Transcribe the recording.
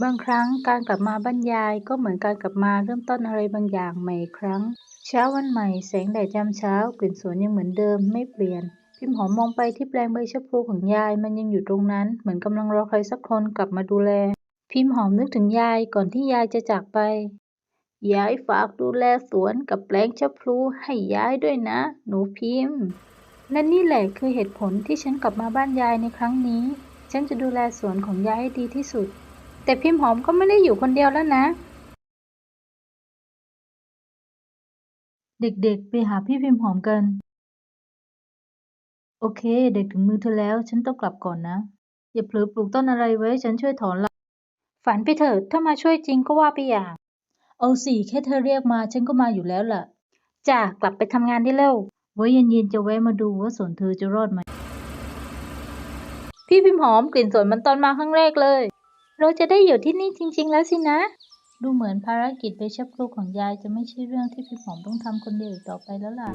บางครั้งการกลับมาบ้านยายก็เหมือนการกลับมาเริ่มต้นอะไรบางอย่างใหม่อีกครั้ง เช้าวันใหม่แสงแดดยามเช้ากลิ่นสวนยังเหมือนเดิมไม่เปลี่ยน พิมพ์หอมมองไปที่แปลงใบชะพลูของยายมันยังอยู่ตรงนั้น เหมือนกำลังรอใครสักคนกลับมาดูแล พิมพ์หอมนึกถึงยายก่อนที่ยายจะจากไปยายฝากดูแลสวนกับแปลงชะพลูให้ยายด้วยนะ หนูพิมพ์และนี่แหละคือเหตุผลที่ฉันกลับมาบ้านยายในครั้งนี้ ฉันจะดูแลสวนของยายให้ดีที่สุด แต่พิมพ์หอมก็ไม่ได้อยู่คนเดียวแล้วนะ เด็กๆ ไปหาพี่พิมพ์หอมกัน โอเค เด็กถึงมือเธอแล้ว ฉันต้องกลับก่อนนะ อย่าเผลอปลูกต้นอะไรไว้ ฉันช่วยถอนละฝันไปเถิดถ้ามาช่วยจริงก็ว่าไปอย่าง เอาสิแค่เธอเรียกมา ฉันก็มาอยู่แล้วล่ะ จ้ากลับไปทำงานได้เร็ว ไว้เย็นๆจะแวะมาดูว่าสวนเธอจะรอดไหม พี่พิมพ์หอมกลิ่นสวนมันตอนมาครั้งแรกเลย เราจะได้อยู่ที่นี่จริง ๆ แล้วสินะ ดูเหมือนภารกิจไปชับครูของยายจะไม่ใช่เรื่องที่พี่หอมต้องทำคนเดียวอีกต่อไปแล้วล่ะ